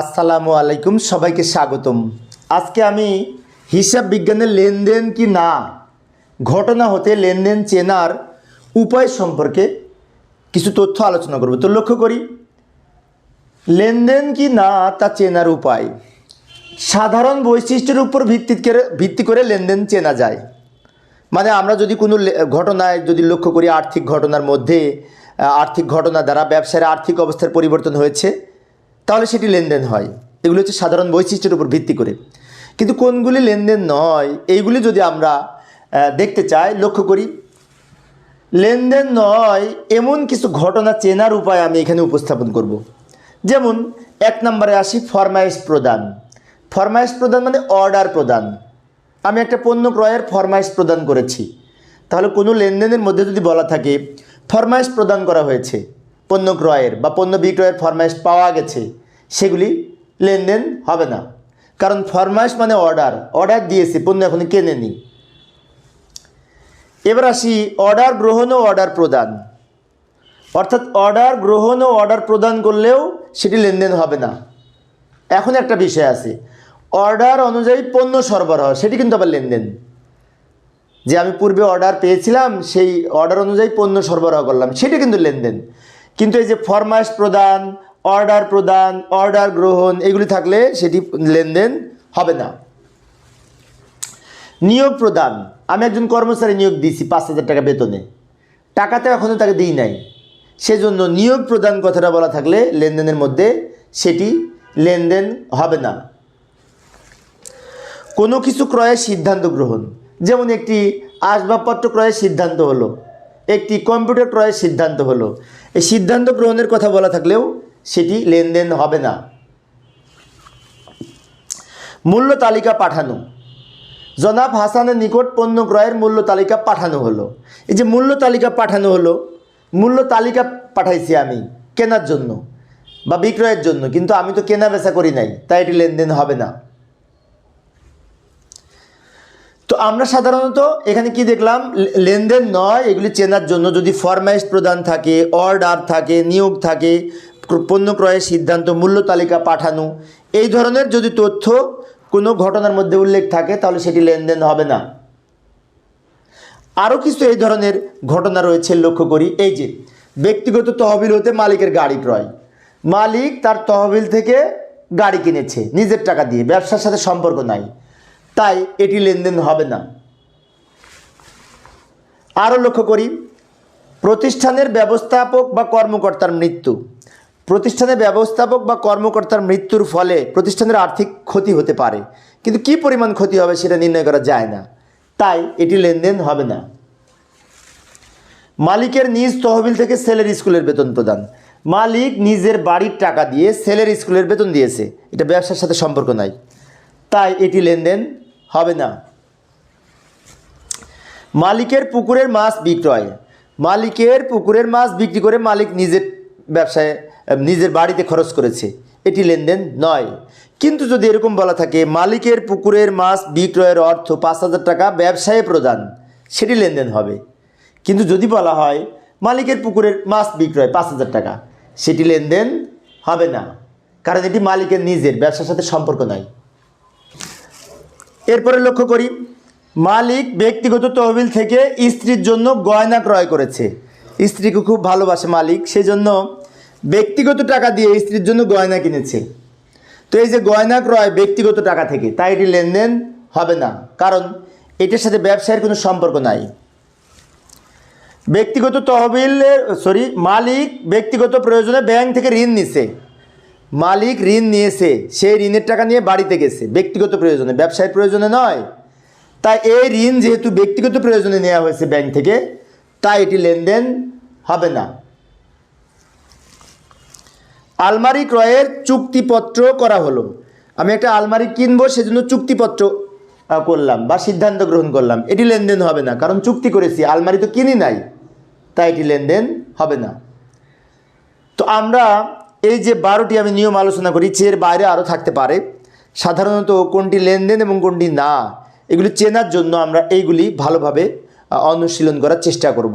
আসসালামু আলাইকুম, সবাইকে স্বাগতম। আজকে আমি হিসাব বিজ্ঞানের লেনদেন কি না, ঘটনা হতে লেনদেন চেনার উপায় সম্পর্কে কিছু তথ্য আলোচনা করব। তো লক্ষ্য করি, লেনদেন কি না তা চেনার উপায়। সাধারণ বৈশিষ্ট্যের উপর ভিত্তি করে ভিত্তি করে লেনদেন চেনা যায়। মানে আমরা যদি কোনো ঘটনায় যদি লক্ষ্য করি, আর্থিক ঘটনার মধ্যে, আর্থিক ঘটনা দ্বারা ব্যবসার আর্থিক অবস্থার পরিবর্তন হয়েছে তাহলে সেটি লেনদেন হয়। এগুলি হচ্ছে সাধারণ বৈশিষ্ট্যের উপর ভিত্তি করে। কিন্তু কোনগুলি লেনদেন নয়, এইগুলি যদি আমরা দেখতে চাই, লক্ষ্য করি, লেনদেন নয়, এমন কিছু ঘটনা চেনার উপায় আমি এখানে উপস্থাপন করব। যেমন, এক নম্বরে আসি ফরমাইশ প্রদান। ফরমাইশ প্রদান মানে অর্ডার প্রদান। আমি একটা পণ্য ক্রয়ের ফরমাইশ প্রদান করেছি। তাহলে কোনো লেনদেনের মধ্যে যদি বলা থাকে, ফরমাইশ প্রদান করা হয়েছে পণ্য ক্রয়ের বা পণ্য বিক্রয়ের ফরমাইশ পাওয়া গেছে, সেগুলি লেনদেন হবে না। কারণ ফরমাইশ মানে অর্ডার অর্ডার দিয়েছে, পণ্য এখনও কেনেনি। এবার আসি অর্ডার গ্রহণ ও অর্ডার প্রদান। অর্থাৎ অর্ডার গ্রহণ ও অর্ডার প্রদান করলেও সেটি লেনদেন হবে না। এখন একটা বিষয় আছে, অর্ডার অনুযায়ী পণ্য সরবরাহ, সেটি কিন্তু আবার লেনদেন। যে আমি পূর্বে অর্ডার পেয়েছিলাম, সেই অর্ডার অনুযায়ী পণ্য সরবরাহ করলাম, সেটি কিন্তু লেনদেন। কিন্তু এই যে ফরমাইশ প্রদান, অর্ডার প্রদান, অর্ডার গ্রহণ, এগুলি থাকলে সেটি লেনদেন হবে না। নিয়োগ প্রদান। আমি একজন কর্মচারী নিয়োগ দিয়েছি পাঁচ হাজার টাকা বেতনে। টাকাতে এখনও তাকে দিই নাই। সেজন্য নিয়োগ প্রদান কথাটা বলা থাকলে লেনদেনের মধ্যে সেটি লেনদেন হবে না। কোনো কিছু ক্রয়ের সিদ্ধান্ত গ্রহণ। যেমন একটি আসবাবপত্র ক্রয়ের সিদ্ধান্ত হলো। একটি কম্পিউটার ক্রয়ের সিদ্ধান্ত হলো। এই সিদ্ধান্ত গ্রহণের কথা বলা থাকলেও সেটি লেনদেন হবে না। মূল্য তালিকা পাঠানো। জনাব হাসানের নিকট পণ্য ক্রয়ের মূল্য তালিকা পাঠানো হলো। এই যে মূল্য তালিকা পাঠানো হলো, মূল্য তালিকা পাঠাইছি আমি কেনার জন্য বা বিক্রয়ের জন্য, কিন্তু আমি তো কেনা বেচা করি নাই, তাই এটি লেনদেন হবে না। তো আমরা সাধারণত এখানে কি দেখলাম? লেনদেন নয়, এগুলি চেনার জন্য যদি ফরমাইশ প্রদান থাকে অর্ডার থাকে, নিয়োগ থাকে পণ্য ক্রয়ের সিদ্ধান্ত, মূল্য তালিকা পাঠানো, এই ধরনের যদি তথ্য কোনো ঘটনার মধ্যে উল্লেখ থাকে, তাহলে সেটি লেনদেন হবে না। আরও কিছু এই ধরনের ঘটনা রয়েছে লক্ষ্য করি। এই যে, ব্যক্তিগত তহবিল হতে মালিকের গাড়ি ক্রয়। মালিক তার তহবিল থেকে গাড়ি কিনেছে, নিজের টাকা দিয়ে, ব্যবসার সাথে সম্পর্ক নাই। তাই এটি লেনদেন হবে না। আরও লক্ষ্য করি, প্রতিষ্ঠানের ব্যবস্থাপক বা কর্মকর্তার মৃত্যু। প্রতিষ্ঠানের ব্যবস্থাপক বা কর্মকর্তার মৃত্যুর ফলে প্রতিষ্ঠানের আর্থিক ক্ষতি হতে পারে, কিন্তু কি পরিমাণ ক্ষতি হবে সেটা নির্ণয় করা যায় না। তাই এটি লেনদেন হবে না। মালিকের নিজ তহবিল থেকে সেলের স্কুলের বেতন প্রদান। মালিক নিজের বাড়ির টাকা দিয়ে সেলের স্কুলের বেতন দিয়েছে। এটা ব্যবসার সাথে সম্পর্ক নাই। তাই এটি লেনদেন হবে না। মালিকের পুকুরের মাছ বিক্রয়। মালিকের পুকুরের মাছ বিক্রি করে মালিক নিজের ব্যবসায় নিজের বাড়িতে খরচ করেছে। এটি লেনদেন নয়। কিন্তু যদি এরকম বলা থাকে, মালিকের পুকুরের মাছ বিক্রয়ের অর্থ পাঁচ হাজার টাকা ব্যবসায়ে প্রদান, সেটি লেনদেন হবে। কিন্তু যদি বলা হয়, মালিকের পুকুরের মাছ বিক্রয় পাঁচ হাজার টাকা, সেটি লেনদেন হবে না। কারণ এটি মালিকের নিজের ব্যবসার সাথে সম্পর্ক নাই এরপরে লক্ষ্য করি, মালিক ব্যক্তিগত তহবিল থেকে স্ত্রীর জন্য গয়না ক্রয় করেছে। স্ত্রীকে খুব ভালোবাসে মালিক সেই জন্য ব্যক্তিগত টাকা দিয়ে স্ত্রীর জন্য গয়না কিনেছে। তো এই যে গয়না ক্রয় ব্যক্তিগত টাকা থেকে, তাই এটি লেনদেন হবে না, কারণ এটার সাথে ব্যবসায়ের কোনো সম্পর্ক নাই। ব্যক্তিগত তহবিলের সরি মালিক ব্যক্তিগত প্রয়োজনে ব্যাংক থেকে ঋণ নিছে। মালিক ঋণ নিয়েছে সেই ঋণের টাকা নিয়ে বাড়িতে গেছে। ব্যক্তিগত প্রয়োজনে ব্যবসায়ের প্রয়োজনে নয়। তাই এই ঋণ যেহেতু ব্যক্তিগত প্রয়োজনে নেওয়া হয়েছে ব্যাংক থেকে, তাই এটি লেনদেন হবে না। আলমারি ক্রয়ের চুক্তিপত্র করা হলো। আমি একটা আলমারি কিনবো, সেজন্য চুক্তিপত্র করলাম বা সিদ্ধান্ত গ্রহণ করলাম। এটি লেনদেন হবে না, কারণ চুক্তি করেছি, আলমারি তো কিনি নাই, তাই এটি লেনদেন হবে না। তো আমরা এই যে বারোটি আমি নিয়ম আলোচনা করি এর বাইরে আরও থাকতে পারে। সাধারণত কোনটি লেনদেন এবং কোনটি না, এগুলি চেনার জন্য আমরা এইগুলি ভালোভাবে অনুশীলন করার চেষ্টা করব।